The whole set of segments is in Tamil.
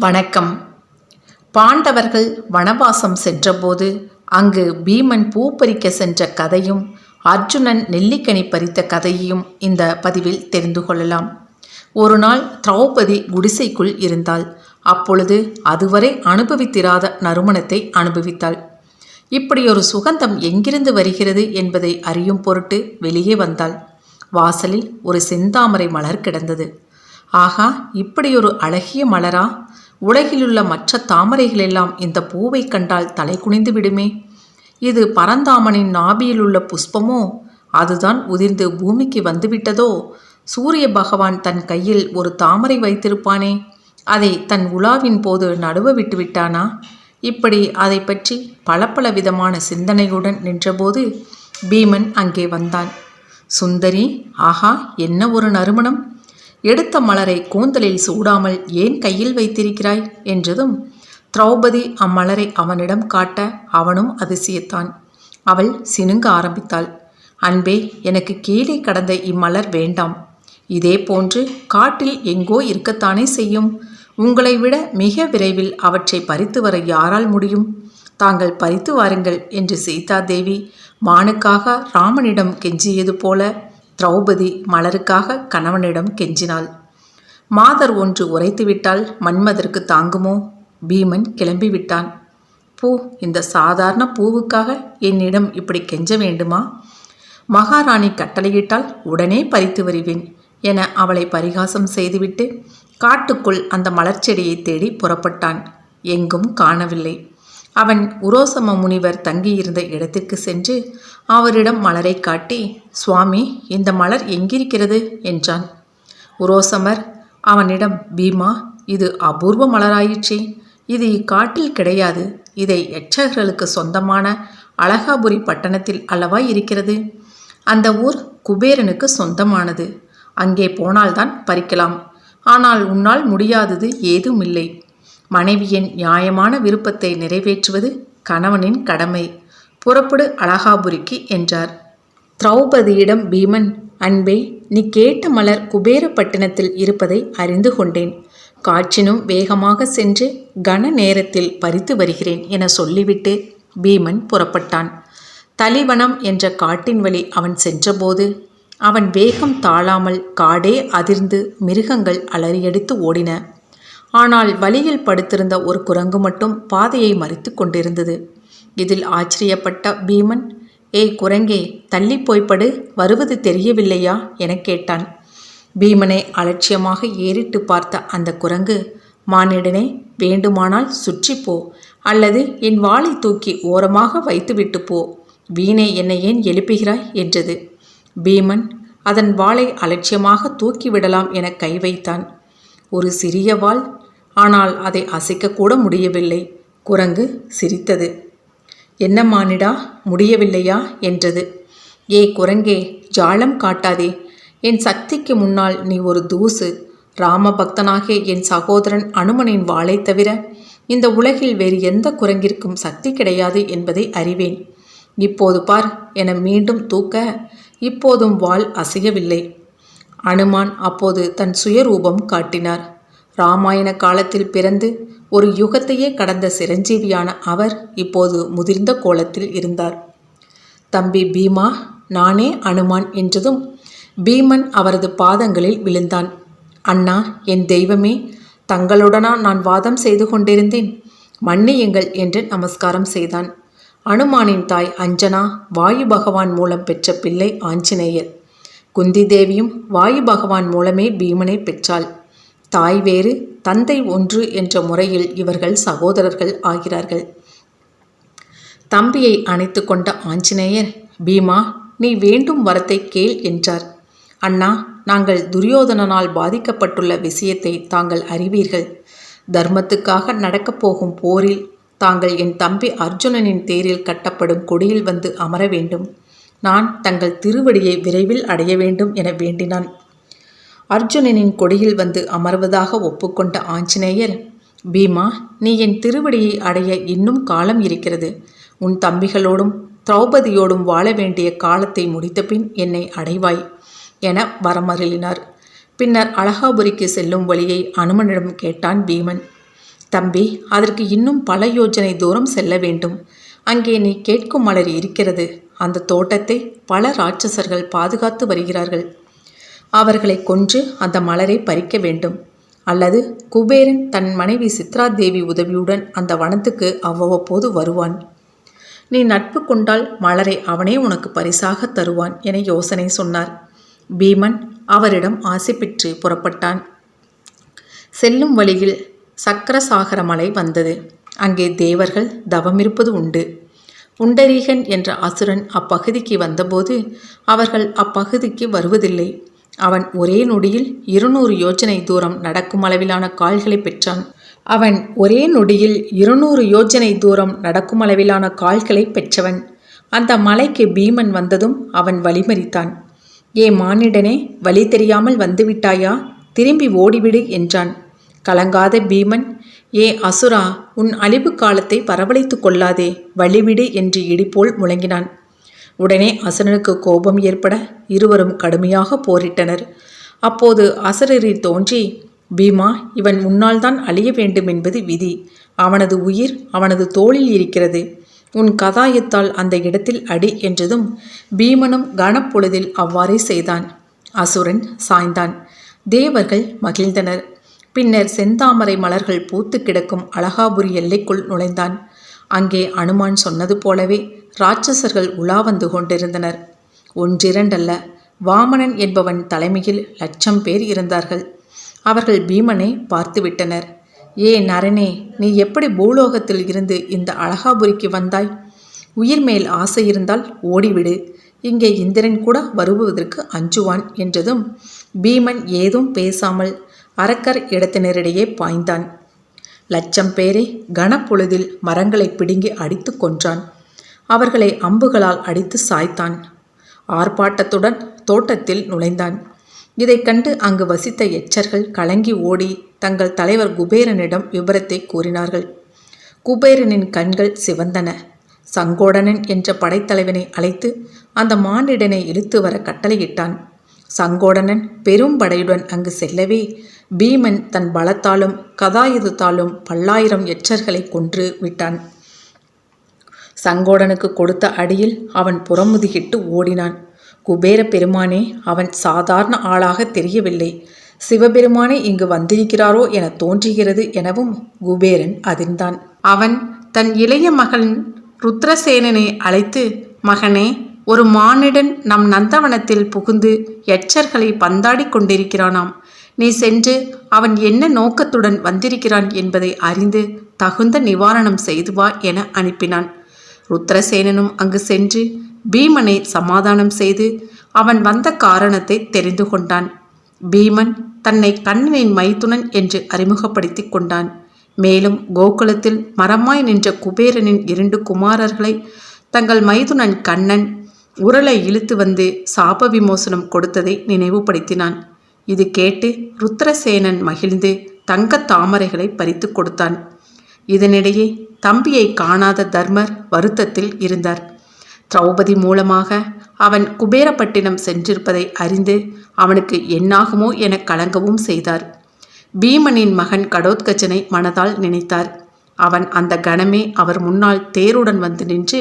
வணக்கம். பாண்டவர்கள் வனவாசம் சென்றபோது அங்கு பீமன் பூ பறிக்க சென்ற கதையும் அர்ஜுனன் நெல்லிக்கனி பறித்த கதையையும் இந்த பதிவில் தெரிந்து கொள்ளலாம். ஒரு நாள் திரௌபதி குடிசைக்குள் இருந்தாள். அப்பொழுது அதுவரை அனுபவித்திராத நறுமணத்தை அனுபவித்தாள். இப்படி ஒரு சுகந்தம் எங்கிருந்து வருகிறது என்பதை அறியும் பொருட்டு வெளியே வந்தாள். வாசலில் ஒரு செந்தாமரை மலர் கிடந்தது. ஆகா இப்படியொரு அழகிய மலரா? உலகிலுள்ள மற்ற தாமரைகளெல்லாம் இந்த பூவை கண்டால் தலை குனிந்து விடுமே. இது பரந்தாமனின் நாபியிலுள்ள புஷ்பமோ? அதுதான் உதிர்ந்து பூமிக்கு வந்துவிட்டதோ? சூரிய பகவான் தன் கையில் ஒரு தாமரை வைத்திருப்பானே. அதை தன் உலாவின் போது நடுவ விட்டு விட்டானா? இப்படி அதை பற்றி பல பல விதமான சிந்தனையுடன் நின்றபோது பீமன் அங்கே வந்தான். சுந்தரி ஆஹா என்ன ஒரு நறுமணம்? எடுத்த மலரை கூந்தலில் சூடாமல் ஏன் கையில் வைத்திருக்கிறாய்? என்றதும் திரௌபதி அம்மலரை அவனிடம் காட்ட அவனும் அதிசயத்தான். அவள் சினுங்க ஆரம்பித்தாள். அன்பே எனக்கு கீழே கடந்த இம்மலர் வேண்டாம். இதே போன்று காட்டில் எங்கோ இருக்கத்தானே செய்யும். உங்களை விட மிக விரைவில் அவற்றை பறித்து வர யாரால் முடியும்? தாங்கள் பறித்து வாருங்கள் என்று சீதா தேவி மானுக்காக ராமனிடம் கெஞ்சியது போல திரௌபதி மலருக்காக கணவனிடம் கெஞ்சினாள். மாதர் ஒன்று உரைத்துவிட்டால் மன்மதற்கு தாங்குமோ? பீமன் கிளம்பிவிட்டான். பூ இந்த சாதாரண பூவுக்காக என்னிடம் இப்படி கெஞ்ச வேண்டுமா? மகாராணி கட்டளையிட்டால் உடனே பறித்து வருவேன் என அவளை பரிகாசம் செய்துவிட்டு காட்டுக்குள் அந்த மலர்ச்செடியை தேடி புறப்பட்டான். எங்கும் காணவில்லை. அவன் உரோசம முனிவர் தங்கியிருந்த இடத்திற்கு சென்று அவரிடம் மலரை காட்டி சுவாமி இந்த மலர் எங்கிருக்கிறது? என்றான். உரோசமர் அவனிடம் பீமா இது அபூர்வ மலராயிற்றே. இது இக்காட்டில் கிடையாது. இதை யட்சகர்களுக்கு சொந்தமான அழகாபுரி பட்டணத்தில் அல்லவா இருக்கிறது? அந்த ஊர் குபேரனுக்கு சொந்தமானது. அங்கே போனால்தான் பறிக்கலாம். ஆனால் உன்னால் முடியாதது ஏதும் இல்லை மனைவியின் நியாயமான விருப்பத்தை நிறைவேற்றுவது கணவனின் கடமை. புறப்படு அழகாபுரிக்கு என்றார். திரௌபதியிடம் பீமன் அன்பே நீ கேட்ட மலர் குபேரப்பட்டினத்தில் இருப்பதை அறிந்து கொண்டேன். காற்றினும் வேகமாக சென்று கன நேரத்தில் பறித்து வருகிறேன் என சொல்லிவிட்டு பீமன் புறப்பட்டான். தலிவனம் என்ற காட்டின் வழி அவன் சென்றபோது அவன் வேகம் தாழாமல் காடே அதிர்ந்து மிருகங்கள் அலறியடித்து ஓடின. ஆனால் வழியில் படுத்திருந்த ஒரு குரங்கு மட்டும் பாதையை மறித்து கொண்டிருந்தது. இதில் ஆச்சரியப்பட்ட பீமன் ஏய் குரங்கே தள்ளி போய்ப்படு வருவது தெரியவில்லையா? எனக் கேட்டான். பீமனை அலட்சியமாக ஏறிட்டு பார்த்த அந்த குரங்கு மானிடனே வேண்டுமானால் சுற்றி போ அல்லது என் வாளை தூக்கி ஓரமாக வைத்துவிட்டு போ. வீணை என்னை ஏன் எழுப்புகிறாய்? என்றது. பீமன் அதன் வாளை அலட்சியமாக தூக்கிவிடலாம் என கை வைத்தான். ஒரு சிறிய வாள் ஆனால் அதை அசைக்கக்கூட முடியவில்லை. குரங்கு சிரித்தது. என்ன மானிடா முடியவில்லையா? என்றது. ஏ குரங்கே ஜாலம் காட்டாதே. என் சக்திக்கு முன்னால் நீ ஒரு தூசு. ராமபக்தனாகிய என் சகோதரன் அனுமனின் வாளை தவிர இந்த உலகில் வேறு எந்த குரங்கிற்கும் சக்தி கிடையாது என்பதை அறிவேன். இப்போது பார் என மீண்டும் தூக்க இப்போதும் வாள் அசையவில்லை. அனுமான் அப்போது தன் சுயரூபம் காட்டினார். ராமாயண காலத்தில் பிறந்து ஒரு யுகத்தையே கடந்த சிரஞ்சீவியான அவர் இப்போது முதிர்ந்த கோலத்தில் இருந்தார். தம்பி பீமா நானே அனுமான் என்றதும் பீமன் அவரது பாதங்களில் விழுந்தான். அண்ணா என் தெய்வமே தங்களுடனா நான் வாதம் செய்து கொண்டிருந்தேன். மன்னியுங்கள் என்று நமஸ்காரம் செய்தான். அனுமானின் தாய் அஞ்சனா வாயு பகவான் மூலம் பெற்ற பிள்ளை ஆஞ்சநேயர். குந்தி தேவியும் வாயு பகவான் மூலமே பீமனை பெற்றாள். தாய் வேறு தந்தை ஒன்று என்ற முறையில் இவர்கள் சகோதரர்கள் ஆகிறார்கள். தம்பியை அணைத்து கொண்ட ஆஞ்சநேயர் பீமா நீ வேண்டும் வரத்தை கேள் என்றார். அண்ணா நாங்கள் துரியோதனனால் பாதிக்கப்பட்டுள்ள விஷயத்தை தாங்கள் அறிவீர்கள். தர்மத்துக்காக நடக்கப் போகும் போரில் தாங்கள் என் தம்பி அர்ஜுனனின் தேரில் கட்டப்படும் கொடியில் வந்து அமர வேண்டும். நான் தங்கள் திருவடியை விரைவில் அடைய வேண்டும் என வேண்டினான். அர்ஜுனனின் கொடியில் வந்து அமர்வதாக ஒப்புக்கொண்ட ஆஞ்சநேயர் பீமா நீ என் திருவடியை அடைய இன்னும் காலம் இருக்கிறது. உன் தம்பிகளோடும் திரௌபதியோடும் வாழ வேண்டிய காலத்தை முடித்தபின் என்னை அடைவாய் என வரமருளினார். பின்னர் அழகாபுரிக்கு செல்லும் வழியை அனுமனிடம் கேட்டான் பீமன். தம்பி அதற்கு இன்னும் பல யோஜனை தூரம் செல்ல வேண்டும். அங்கே நீ கேட்கும் மலர் இருக்கிறது. அந்த தோட்டத்தை பல ராட்சசர்கள் பாதுகாத்து வருகிறார்கள். அவர்களை கொன்று அந்த மலரை பறிக்க வேண்டும். அல்லது குபேரன் தன் மனைவி சித்ரா தேவி உதவியுடன் அந்த வனத்துக்கு அவ்வப்போது வருவான். நீ நட்பு கொண்டால் மலரை அவனே உனக்கு பரிசாக தருவான் என யோசனை சொன்னார். பீமன் அவரிடம் ஆசை பெற்று புறப்பட்டான். செல்லும் வழியில் சக்கரசாகர மலை வந்தது. அங்கே தேவர்கள் தவமிருப்பது உண்டு. புண்டரீகன் என்ற அசுரன் அப்பகுதிக்கு வந்தபோது அவர்கள் அப்பகுதிக்கு வருவதில்லை. அவன் ஒரே நொடியில் இருநூறு யோஜனை தூரம் நடக்கும் அளவிலான கால்களை பெற்றான். அவன் ஒரே நொடியில் இருநூறு யோஜனை தூரம் நடக்கும் அளவிலான கால்களை பெற்றவன். அந்த மலைக்கு பீமன் வந்ததும் அவன் வழிமறித்தான். ஏ மானிடனே வழி தெரியாமல் வந்துவிட்டாயா? திரும்பி ஓடிவிடு என்றான். கலங்காத பீமன் ஏ அசுரா உன் அழிவு காலத்தை வரவழைத்து கொள்ளாதே வழிவிடு என்று இடிபோல் முழங்கினான். உடனே அசுரனுக்கு கோபம் ஏற்பட இருவரும் கடுமையாக போரிட்டனர். அப்போது அசுரரில் தோன்றி பீமா இவன் முன்னால் தான் அழிய வேண்டும் என்பது விதி. அவனது உயிர் அவனது தோளில் இருக்கிறது. உன் கதாயத்தால் அந்த இடத்தில் அடி என்றதும் பீமனும் கனப்பொழுதில் அவ்வாறே செய்தான். அசுரன் சாய்ந்தான். தேவர்கள் மகிழ்ந்தனர். பின்னர் செந்தாமரை மலர்கள் பூத்து கிடக்கும் அழகாபுரி எல்லைக்குள் நுழைந்தான். அங்கே அனுமான் சொன்னது போலவே ராட்சசர்கள் உலா வந்து கொண்டிருந்தனர். ஒன்றிரண்டல்ல வாமனன் என்பவன் தலைமையில் லட்சம் பேர் இருந்தார்கள். அவர்கள் பீமனை பார்த்துவிட்டனர். ஏ நரனே நீ எப்படி பூலோகத்தில் இருந்து இந்த அழகாபுரிக்கு வந்தாய்? உயிர் மேல் ஆசை இருந்தால் ஓடிவிடு. இங்கே இந்திரன் கூட வருவதற்கு அஞ்சுவான் என்றதும் பீமன் ஏதும் பேசாமல் அரக்கர் இடத்தினரிடையே பாய்ந்தான். லட்சம் பேரை கனப்பொழுதில் மரங்களை பிடுங்கி அடித்து கொன்றான். அவர்களை அம்புகளால் அடித்து சாய்த்தான். ஆர்ப்பாட்டத்துடன் தோட்டத்தில் நுழைந்தான். இதைக் கண்டு அங்கு வசித்த எச்சர்கள் கலங்கி ஓடி தங்கள் தலைவர் குபேரனிடம் விபரத்தை கூறினார்கள். குபேரனின் கண்கள் சிவந்தன. சங்கோடனன் என்ற படைத்தலைவனை அழைத்து அந்த மானிடனை இழுத்து வர கட்டளையிட்டான். சங்கோடனன் பெரும் படையுடன் அங்கு செல்லவே பீமன் தன் பலத்தாலும் கதாயுதத்தாலும் பல்லாயிரம் எச்சர்களை கொன்று விட்டான். சங்கோடனுக்கு கொடுத்த அடியில் அவன் புறமுதுகிட்டு ஓடினான். குபேர பெருமானே அவன் சாதாரண ஆளாக தெரியவில்லை. சிவபெருமானே இங்கு வந்திருக்கிறாரோ என தோன்றுகிறது எனவும் குபேரன் அதிர்ந்தான் அவன் தன் இளைய மகன் ருத்ரசேனனை அழைத்து மகனே ஒரு மானிடன் நம் நந்தவனத்தில் புகுந்து எச்சர்களை பந்தாடி கொண்டிருக்கிறானாம். நீ சென்று அவன் என்ன நோக்கத்துடன் வந்திருக்கிறான் என்பதை அறிந்து தகுந்த நிவாரணம் செய்து வா என அனுப்பினான். ருத்ரசேனனும் அங்கு சென்று பீமனை சமாதானம் செய்து அவன் வந்த காரணத்தை தெரிந்து கொண்டான். பீமன் தன்னை கண்ணனின் மைத்துனன் என்று அறிமுகப்படுத்தி கொண்டான். மேலும் கோகுலத்தில் மரமாய் நின்ற குபேரனின் இரண்டு குமாரர்களை தங்கள் மைதுனன் கண்ணன் உரலை இழுத்து வந்து சாப விமோசனம் கொடுத்ததை நினைவுபடுத்தினான். இது கேட்டு ருத்ரசேனன் மகிழ்ந்து தங்க தாமரைகளை பறித்து கொடுத்தான். இதனிடையே தம்பியை காணாத தர்மர் வருத்தத்தில் இருந்தார். திரௌபதி மூலமாக அவன் குபேரப்பட்டினம் சென்றிருப்பதை அறிந்து அவனுக்கு என்னாகுமோ என கலங்கவும் செய்தார். பீமனின் மகன் கடோத்கஜனை மனதால் நினைத்தார். அவன் அந்த கணமே அவர் முன்னால் தேருடன் வந்து நின்று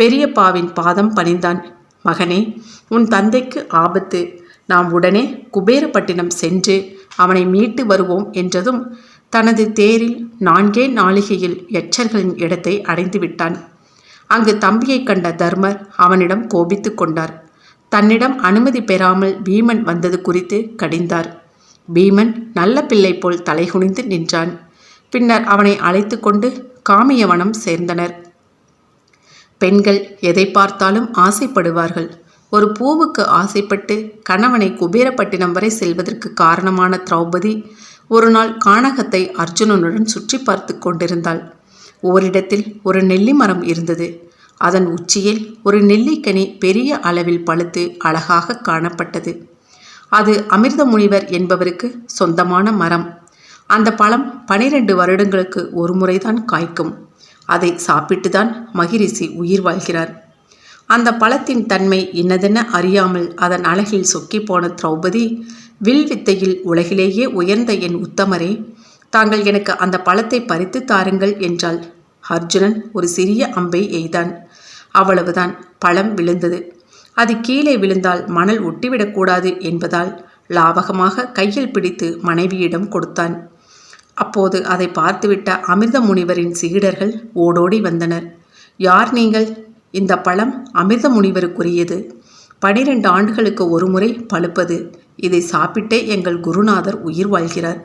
பெரியப்பாவின் பாதம் பணிந்தான். மகனே உன் தந்தைக்கு ஆபத்து. நாம் உடனே குபேரப்பட்டினம் சென்று அவனை மீட்டு வருவோம் என்றதும் தனது தேரில் நான்கே நாளிகையில் யட்சர்களின் இடத்தை அடைந்து விட்டான். அங்கு தம்பியை கண்ட தர்மர் அவனிடம் கோபித்து கொண்டார். தன்னிடம் அனுமதி பெறாமல் பீமன் வந்தது குறித்து கடிந்தார். பீமன் நல்ல பிள்ளை போல் தலைகுனிந்து நின்றான். பின்னர் அவனை அழைத்து கொண்டு காமியவனம் சேர்ந்தனர். பெண்கள் எதை பார்த்தாலும் ஆசைப்படுவார்கள். ஒரு பூவுக்கு ஆசைப்பட்டு கணவனை குபேரப்பட்டினம் வரை செல்வதற்கு காரணமான திரௌபதி ஒரு நாள் கானகத்தை அர்ஜுனனுடன் சுற்றி பார்த்து கொண்டிருந்தாள். ஓரிடத்தில் ஒரு நெல்லி மரம் இருந்தது. அதன் உச்சியில் ஒரு நெல்லிக்கனி பெரிய அளவில் பழுத்து அழகாக காணப்பட்டது. அது அமிர்த முனிவர் என்பவருக்கு சொந்தமான மரம். அந்த பழம் பனிரெண்டு வருடங்களுக்கு ஒரு முறைதான் காய்க்கும். அதை சாப்பிட்டுதான் மகிரிஷி உயிர் வாழ்கிறார். அந்த பழத்தின் தன்மை இன்னதென அறியாமல் அதன் அழகில் சொக்கி போன திரௌபதி வில் வித்தையில் உலகிலேயே உயர்ந்த என் உத்தமரே தாங்கள் எனக்கு அந்த பழத்தை பறித்து தாருங்கள் என்றாள். அர்ஜுனன் ஒரு சிறிய அம்பை எய்தான். அவ்வளவுதான் பழம் விழுந்தது. அது கீழே விழுந்தால் மணல் ஒட்டிவிடக்கூடாது என்பதால் லாவகமாக கையில் பிடித்து மனைவியிடம் கொடுத்தான். அப்போது அதை பார்த்துவிட்ட அமிர்த முனிவரின் சீடர்கள் ஓடோடி வந்தனர். யார் நீங்கள்? இந்த பழம் அமிர்த முனிவருக்குரியது. பனிரெண்டு ஆண்டுகளுக்கு ஒரு முறை பழுப்பது. இதை சாப்பிட்டே எங்கள் குருநாதர் உயிர் வாழ்கிறார்.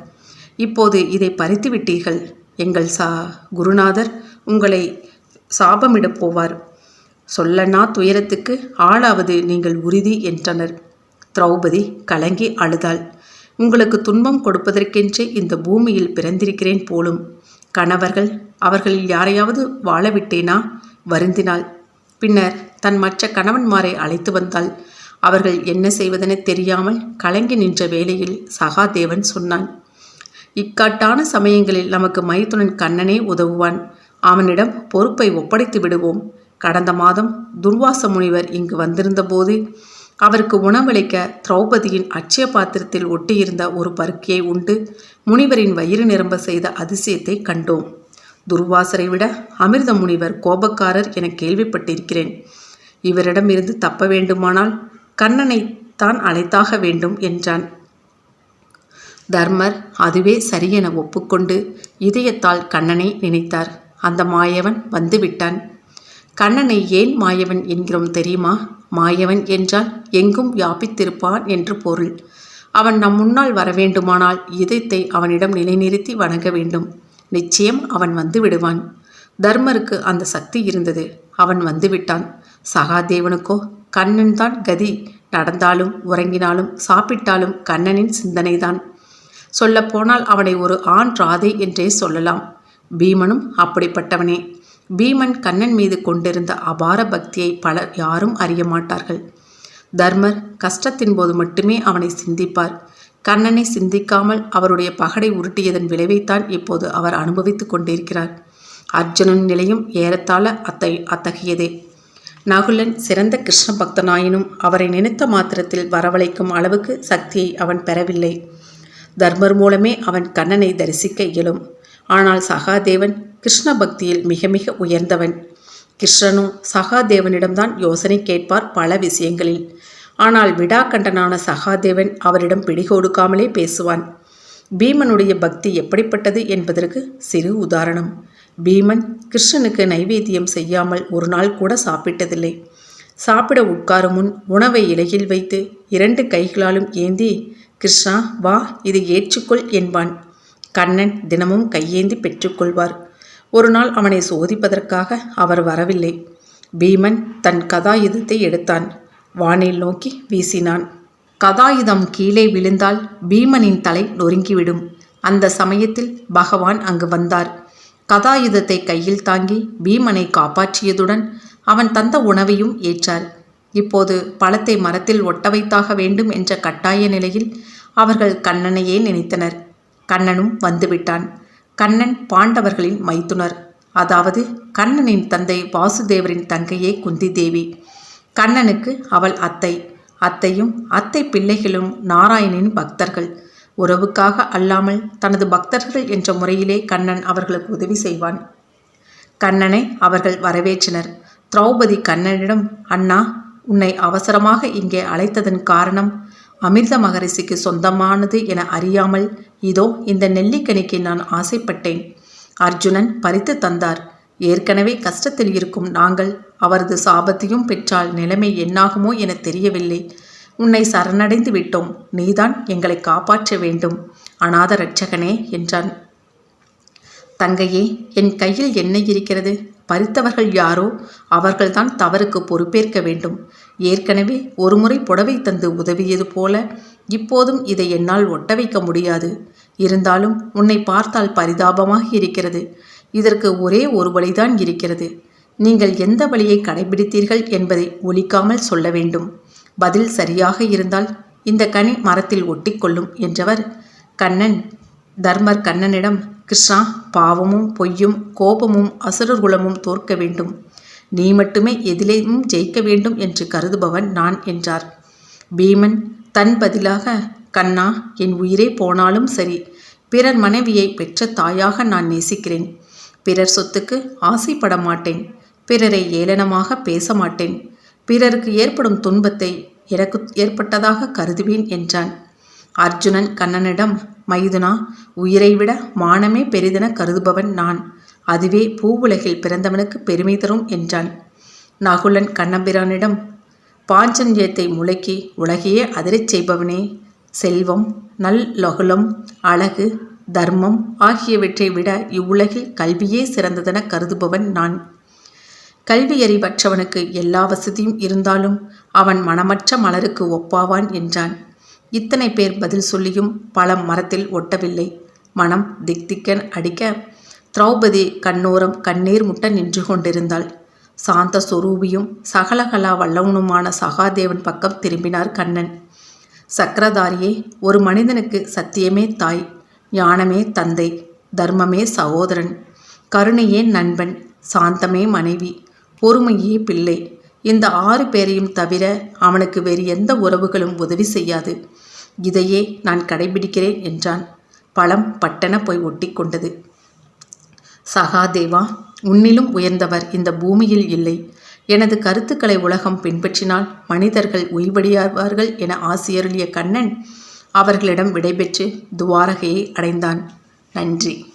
இப்போது இதை பறித்து விட்டீர்கள். எங்கள் சா குருநாதர் உங்களை சாபமிடப் போவார். சொல்லனா துயரத்துக்கு ஆளாவது நீங்கள் உறுதி என்றனர். திரௌபதி கலங்கி அழுதாள். உங்களுக்கு துன்பம் கொடுப்பதற்கென்றே இந்த பூமியில் பிறந்திருக்கிறேன் போலும். கணவர்கள் அவர்களில் யாரையாவது வாழவிட்டேனா? வருந்தினாள். பின்னர் தன் மற்ற கணவன்மாரை அழைத்து வந்தாள். அவர்கள் என்ன செய்வதென தெரியாமல் கலங்கி நின்ற வேளையில் சகாதேவன் சொன்னான் இக்காட்டான சமயங்களில் நமக்கு மைத்துனன் கண்ணனே உதவுவான். அவனிடம் பொறுப்பை ஒப்படைத்து விடுவோம். கடந்த மாதம் துர்வாச முனிவர் இங்கு வந்திருந்தபோது அவருக்கு உணவளிக்க திரௌபதியின் அட்சய பாத்திரத்தில் ஒட்டியிருந்த ஒரு பருக்கியை உண்டு முனிவரின் வயிறு நிரம்ப செய்த அதிசயத்தை கண்டோம். துர்வாசரை விட அமிர்த முனிவர் கோபக்காரர் என கேள்விப்பட்டிருக்கிறேன். இவரிடமிருந்து தப்ப வேண்டுமானால் கண்ணனை தான் அழைத்தாக வேண்டும் என்றான். தர்மர் அதுவே சரியென ஒப்புக்கொண்டு இதயத்தால் கண்ணனை நினைத்தார். அந்த மாயவன் வந்துவிட்டான். கண்ணனை ஏன் மாயவன் என்கிறோம் தெரியுமா? மாயவன் என்றால் எங்கும் வியாபித்திருப்பான் என்று பொருள். அவன் நம் முன்னால் வர வேண்டுமானால் இதயத்தை அவனிடம் நிலைநிறுத்தி வணங்க வேண்டும். நிச்சயம் அவன் வந்து விடுவான். தர்மருக்கு அந்த சக்தி இருந்தது. அவன் வந்துவிட்டான் சகாதேவனுக்கோ கண்ணன் தான் கதி. நடந்தாலும் உறங்கினாலும் சாப்பிட்டாலும் கண்ணனின் சிந்தனைதான். சொல்லப்போனால் அவனை ஒரு ஆண் ராதை என்றே சொல்லலாம். பீமனும் அப்படிப்பட்டவனே. பீமன் கண்ணன் மீது கொண்டிருந்த அபார பக்தியை பலர் யாரும் அறிய மாட்டார்கள். தர்மர் கஷ்டத்தின் போது மட்டுமே அவனை சிந்திப்பார். கண்ணனை சிந்திக்காமல் அவருடைய பகடை உருட்டியதன் விளைவைத்தான் இப்போது அவர் அனுபவித்துக் கொண்டிருக்கிறார். அர்ஜுனன் நிலையும் ஏறத்தாழ அத்தை அத்தகையதே. நகுலன் சிறந்த கிருஷ்ண பக்தனாயினும் அவரை நினைத்த மாத்திரத்தில் வரவழைக்கும் அளவுக்கு சக்தியை அவன் பெறவில்லை. தர்மர் மூலமே அவன் கண்ணனை தரிசிக்க இயலும். ஆனால் சகாதேவன் கிருஷ்ண பக்தியில் மிக மிக உயர்ந்தவன். கிருஷ்ணனும் சகாதேவனிடம்தான் யோசனை கேட்பார் பல விஷயங்களில். ஆனால் விடாக்கண்டனான சகாதேவன் அவரிடம் பிடிகொடுக்காமலே பேசுவான். பீமனுடைய பக்தி எப்படிப்பட்டது என்பதற்கு சிறு உதாரணம். பீமன் கிருஷ்ணனுக்கு நைவேத்தியம் செய்யாமல் ஒரு நாள் கூட சாப்பிட்டதில்லை. சாப்பிட உட்காரும் முன் உணவை இலையில் வைத்து இரண்டு கைகளாலும் ஏந்தி கிருஷ்ணா வா இது ஏற்றுக்கொள் என்பான். கண்ணன் தினமும் கையேந்தி பெற்றுக்கொள்வார். ஒரு நாள் அவனை சோதிப்பதற்காக அவர் வரவில்லை. பீமன் தன் கதாயுதத்தை எடுத்தான். வானில் நோக்கி வீசினான். கதாயுதம் கீழே விழுந்தால் பீமனின் தலை நொறுங்கிவிடும். அந்த சமயத்தில் பகவான் அங்கு வந்தார். கதாயுதத்தை கையில் தாங்கி பீமனை காப்பாற்றியதுடன் அவன் தந்த உணவையும் ஏற்றார். இப்போது பழத்தை மரத்தில் ஒட்ட வைத்தாக வேண்டும் என்ற கட்டாய நிலையில் அவர்கள் கண்ணனையே நினைத்தனர். கண்ணனும் வந்துவிட்டான். கண்ணன் பாண்டவர்களின் மைத்துனர். அதாவது கண்ணனின் தந்தை வாசுதேவரின் தங்கையே குந்தி தேவி கண்ணனுக்கு அவள் அத்தை. அத்தையும் அத்தை பிள்ளைகளும் நாராயணின் பக்தர்கள். உறவுக்காக அல்லாமல் தனது பக்தர்கள் என்ற முறையிலே கண்ணன் அவர்களுக்கு உதவி செய்வான். கண்ணனை அவர்கள் வரவேற்றனர். திரௌபதி கண்ணனிடம் அண்ணா உன்னை அவசரமாக இங்கே அழைத்ததன் காரணம் அமிர்த மகரிஷிக்கு சொந்தமானது என அறியாமல் இதோ இந்த நெல்லிக்கனிக்கு நான் ஆசைப்பட்டேன். அர்ஜுனன் பறித்து தந்தார். ஏற்கனவே கஷ்டத்தில் இருக்கும் நாங்கள் அவரது சாபத்தையும் பெற்றால் நிலைமை என்னாகுமோ என தெரியவில்லை. உன்னை சரணடைந்து விட்டோம். நீதான் எங்களை காப்பாற்ற வேண்டும். அநாத ரட்சகனே என்றான். தங்கையே என் கையில் என்ன இருக்கிறது? பறித்தவர்கள் யாரோ? அவர்கள்தான் தவறுக்கு பொறுப்பேற்க வேண்டும். ஏற்கனவே ஒருமுறை புடவை தந்து உதவியது போல இப்போதும் இதை என்னால் ஒட்ட வைக்க முடியாது. இருந்தாலும் உன்னை பார்த்தால் பரிதாபமாக இருக்கிறது. இதற்கு ஒரே ஒரு வழிதான் இருக்கிறது. நீங்கள் எந்த வழியை கடைபிடித்தீர்கள் என்பதை ஒலிக்காமல் சொல்ல வேண்டும். பதில் சரியாக இருந்தால் இந்த கனி மரத்தில் ஒட்டிக்கொள்ளும் என்றவர் கண்ணன் தர்மர் கண்ணனிடம் கிருஷ்ணா பாவமும் பொய்யும் கோபமும் அசுரர்குலமும் தோற்க வேண்டும். நீ மட்டுமே எதிலேயும் ஜெயிக்க வேண்டும் என்று கருதுபவன் நான் என்றார். பீமன் தன் பதிலாக கண்ணா என் உயிரே போனாலும் சரி பிறர் மனைவியை பெற்ற தாயாக நான் நேசிக்கிறேன். பிறர் சொத்துக்கு ஆசைப்பட மாட்டேன். பிறரை ஏளனமாக பேச மாட்டேன். பிறருக்கு ஏற்படும் துன்பத்தை எனக்கு ஏற்பட்டதாக கருதுவேன் என்றான். அர்ஜுனன் கண்ணனிடம் மைதுனா உயிரை விட மானமே பெரிதென கருதுபவன் நான். அதுவே பூவுலகில் பிறந்தவனுக்கு பெருமை தரும் என்றான். நகுலன் கண்ணபிரானிடம் பாஞ்சன்யத்தை முழக்கி உலகையே அதிரச் செய்பவனே. செல்வம் நல் லகுலம் அழகு தர்மம் ஆகியவற்றை விட இவ்வுலகில் கல்வியே சிறந்ததென கருதுபவன் நான். கல்வியறிவற்றவனுக்கு எல்லா வசதியும் இருந்தாலும் அவன் மனமற்ற மலருக்கு ஒப்பாவான் என்றான். இத்தனை பேர் பதில் சொல்லியும் பழம் மரத்தில் ஒட்டவில்லை. மனம் திக்திக்கன் அடிக்க திரௌபதி கண்ணோரம் கண்ணீர் முட்ட நின்று கொண்டிருந்தாள். சாந்த சுரூபியும் சகலகலா வல்லவனுமான சகாதேவன் பக்கம் திரும்பினார் கண்ணன். சக்கரதாரியே ஒரு மனிதனுக்கு சத்தியமே தாய் ஞானமே தந்தை தர்மமே சகோதரன் கருணையே நண்பன் சாந்தமே மனைவி பொறுமையே பிள்ளை. இந்த ஆறு பேரையும் தவிர அவனுக்கு வேறு எந்த உறவுகளும் உதவி செய்யாது. இதையே நான் கடைபிடிக்கிறேன் என்றான். பழம் பட்டென போய் ஒட்டி கொண்டது. சகாதேவா உன்னிலும் உயர்ந்தவர் இந்த பூமியில் இல்லை. எனது கருத்துக்களை உலகம் பின்பற்றினால் மனிதர்கள் உய்வடியாவார்கள் என ஆசியருளிய கண்ணன் அவர்களிடம் விடைபெற்று துவாரகையை அடைந்தான். நன்றி.